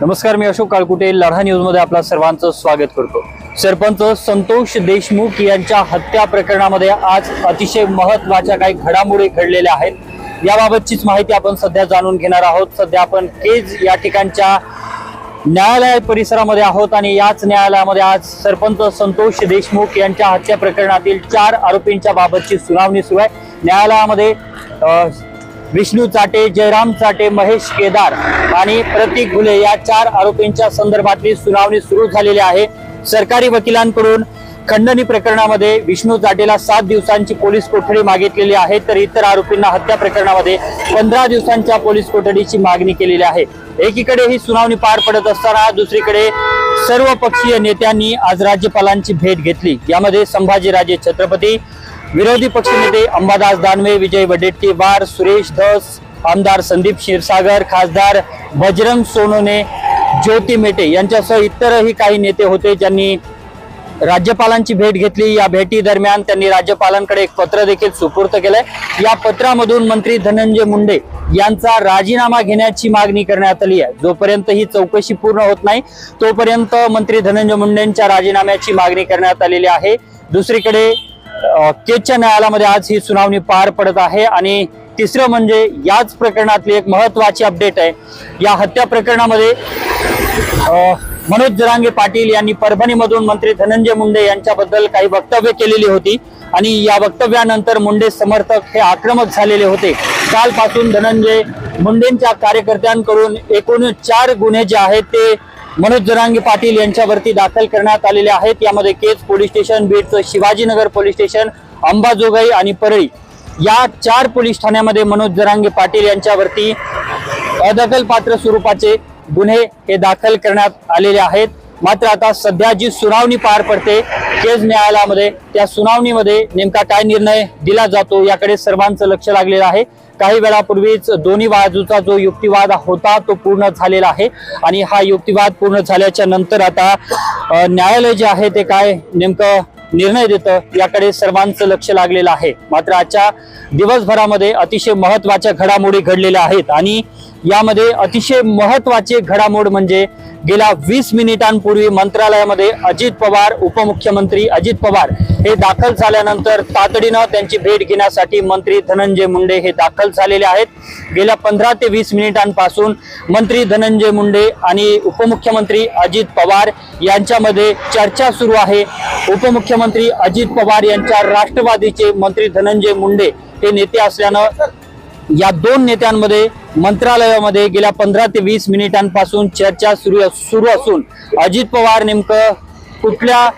नमस्कार मी अशोक काळकुटे लढा न्यूजमध्ये आपल्या सर्वांचं स्वागत करतो. सरपंच संतोष देशमुख यांच्या हत्या प्रकरणामध्ये आज अतिशय महत्त्वाच्या काही घडामोडी घडलेल्या आहेत. याबाबतचीच माहिती आपण सध्या जाणून घेणार आहोत. सध्या आपण केज या ठिकाणच्या न्यायालय परिसरामध्ये आहोत आणि याच न्यायालयामध्ये आज सरपंच संतोष देशमुख यांच्या हत्या प्रकरणातील चार आरोपींच्या बाबतची सुनावणी सुरू आहे. न्यायालयामध्ये विष्णू चाटे जयराम चाटे महेश केदार आणि प्रतीक घुले या चार आरोपींच्या संदर्भातली सुनावणी सुरू झालेली आहे. सरकारी वकिलांकडून खंडणी प्रकरणामध्ये विष्णू चाटेला सात दिवसांची पोलीस कोठडी मागितलेली आहे तर इतर आरोपींना हत्या प्रकरणामध्ये पंधरा दिवसांच्या पोलीस कोठडीची मागणी केलेली आहे. एकीकडे ही सुनावणी पार पडत असताना दुसरीकडे सर्व पक्षीय नेत्यांनी आज राज्यपालांची भेट घेतली. यामध्ये संभाजीराजे छत्रपती विरोधी पक्षनेते अंबादास दानवे विजय वडेट्टीवार सुरेश धस आमदार संदीप क्षीरसागर खासदार बजरंग सोनोने ज्योती मेटे यांच्यासह इतरही काही नेते होते ज्यांनी राज्यपालांची भेट घेतली. या भेटी दरम्यान त्यांनी राज्यपालांकडे एक पत्र देखील सुपूर्त केलंय. या पत्रामधून मंत्री धनंजय मुंडे यांचा राजीनामा घेण्याची मागणी करण्यात आली आहे. जोपर्यंत ही चौकशी पूर्ण होत नाही तोपर्यंत मंत्री धनंजय मुंडेंच्या राजीनाम्याची मागणी करण्यात आलेली आहे. दुसरीकडे केजच्या न्यायालयामध्ये आज ही सुनावणी पार पडत आहे आणि तिसरं म्हणजे याच प्रकरणातली एक महत्वाची अपडेट आहे. या हत्या प्रकरणामध्ये मनोज जरांगे पाटील यांनी परभणीमधून मंत्री धनंजय मुंडे यांच्याबद्दल काही वक्तव्य केलेली होती आणि या वक्तव्यानंतर मुंडे समर्थक हे आक्रमक झालेले होते. कालपासून धनंजय मुंडेंच्या कार्यकर्त्यांकडून एकूण चार गुन्हे जे आहेत ते मनोज जरांगे पाटील यांच्यावरती दाखल करण्यात आलेले आहेत. यामध्ये केज पोलीस स्टेशन बीडचं शिवाजीनगर पोलीस स्टेशन अंबाजोगाई आणि परळी या चार पोलीस ठाण्यामध्ये मनोज जरांगे पाटील यांच्यावरती अदखलपात्र स्वरूपाचे गुन्हे हे दाखल करण्यात आलेले आहेत. मात्र आता सध्या जी सुनावणी पार पडते केज न्यायालयामध्ये त्या सुनावणीमध्ये नेमका काय निर्णय दिला जातो याकडे सर्वांचं लक्ष लागलेलं आहे. काही वेळापूर्वीच दोन्ही बाजूचा जो युक्तिवाद होता तो पूर्ण झालेला आहे. आणि हा युक्तिवाद पूर्ण झाल्याच्यानंतर आता न्यायालय जे आहे ते काय नेमकं निर्णय देतं याकडे सर्वांचं लक्ष लागलेलं आहे. मात्र आजच्या दिवसभरामध्ये अतिशय महत्त्वाच्या घडामोडी घडलेल्या आहेत. आणि यामध्ये अतिशय महत्त्वाचे घडामोड म्हणजे गेल्या वीस मिनिटांपूर्वी मंत्रालयामध्ये अजित पवार उपमुख्यमंत्री अजित पवार हे दाखल झाल्यानंतर तातडीनं त्यांची भेट घेण्यासाठी मंत्री धनंजय मुंडे हे दाखल झालेले आहेत. गेल्या पंधरा ते वीस मिनिटांपासून मंत्री धनंजय मुंडे आणि उपमुख्यमंत्री अजित पवार यांच्यामध्ये चर्चा सुरू आहे. उपमुख्यमंत्री अजित पवार यांच्या राष्ट्रवादीचे मंत्री धनंजय मुंडे हे नेते असल्यानं या दोन नेत्यांमध्ये मंत्रालयामध्ये गेल्या पंधरा ते वीस मिनिटांपासून चर्चा सुरू सुरू असून अजित पवार नेमकं कुठल्या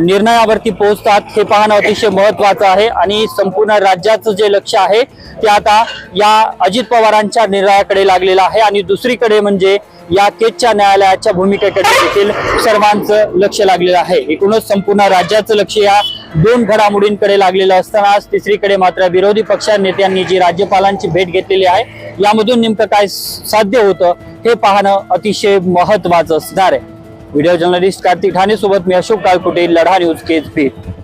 निर्णयावरती पोहोचतात हे पाहणं अतिशय महत्वाचं आहे आणि संपूर्ण राज्याचं जे लक्ष आहे ते आता या अजित पवारांच्या निर्णयाकडे लागलेलं आहे. आणि दुसरीकडे म्हणजे या केचच्या न्यायालयाच्या भूमिकेकडे देखील सर्वांचं लक्ष लागलेलं आहे. एकूणच संपूर्ण राज्याचं लक्ष या दोन घडामोडींकडे लागलेलं आज तिसरीकडे मात्र विरोधी पक्ष नेत्यांनी जी राज्यपालांची भेट घेतलेली आहे यामधून नेमकं काय साध्य होतं हे पाहणं अतिशय महत्वाचं असणार आहे. व्हिडिओ जर्नलिस्ट कार्तिक ठाणे सोबत मी अशोक काळकुटे लढा न्यूज केज